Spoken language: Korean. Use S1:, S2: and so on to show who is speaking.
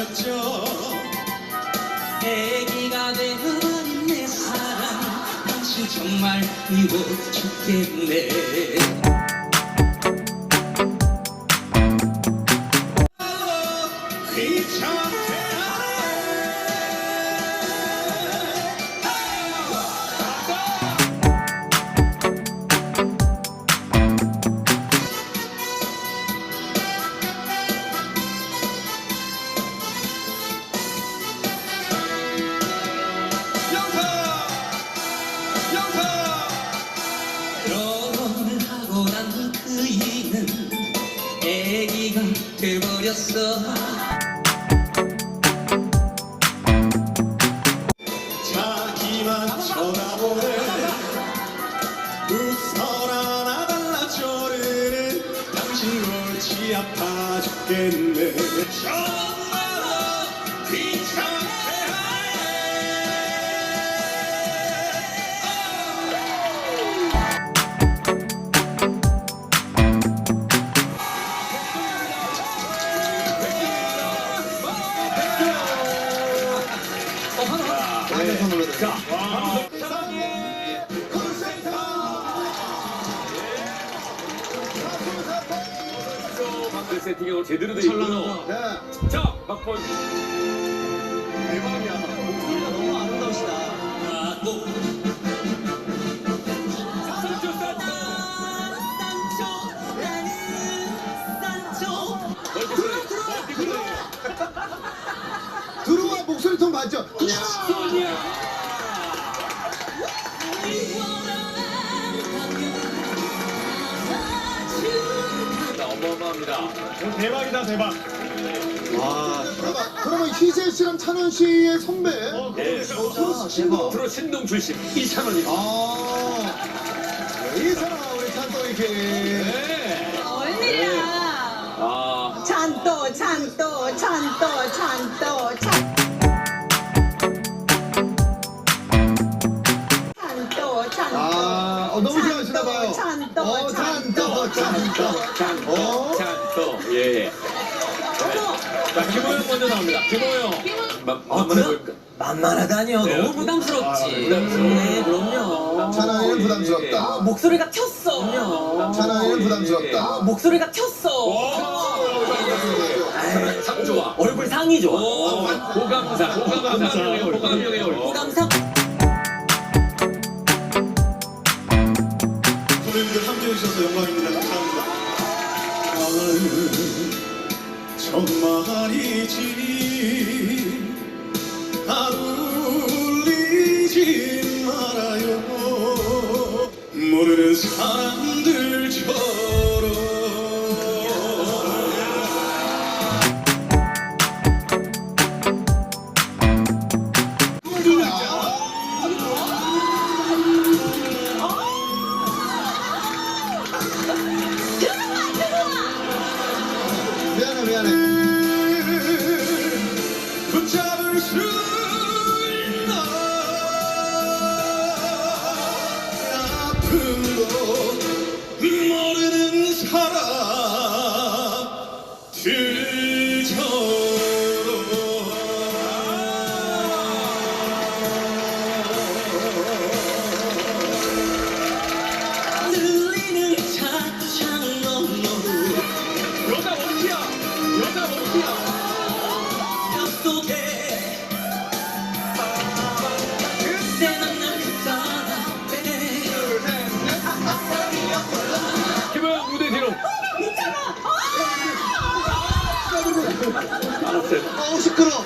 S1: 남자였죠.
S2: 애기가 되어버린 내 사랑 당신 정말 미워 죽겠네 돼버렸어.
S1: 자기만 쳐다보네. 웃어라 나 달라 저르는 당신 골치 아파 죽겠네
S3: 그 세팅이 제대로 돼 있고요.
S4: 네.
S3: 자, 막번
S4: 맞죠?
S3: 어마어마합니다.
S1: 대박이다 대박
S4: 와. 그러면, 그러면 희재 씨랑 찬원 씨의 선배.
S3: 네.
S4: 어, 대박.
S3: 프로 신동 출신 이찬원입니다.
S4: 아. 이 사람 우리 찬동이키.
S3: 네.
S5: 얼마야?
S3: 아,
S5: 찬또 찬또 찬또 찬또 찬
S4: 어, 너무 좋아하시나 봐요.
S5: 찬또
S4: 어, 찬또, 찬또.
S3: 찬또,
S4: 어?
S3: 찬또. 예. 자, 김호영 먼저 나옵니다. 김호영. 한번 해볼까?
S2: 만만하다니요
S3: 네.
S2: 너무 부담스럽지
S3: 아, 부담스러워.
S2: 네 그럼요
S4: 찬원이는
S2: 아,
S4: 부담스럽다.
S2: 목소리가 튀었어 그럼요
S4: 찬원이는
S2: 아,
S4: 부담스럽다.
S2: 목소리가 튀었어
S3: 상 좋아.
S2: 얼굴 상이 좋아
S3: 오, 호감형의 얼굴.
S2: 호감상
S1: 손님들 정말이지 아울리지 말아요. 모르는 사람 모르는 사람들
S4: 어우, 시끄러.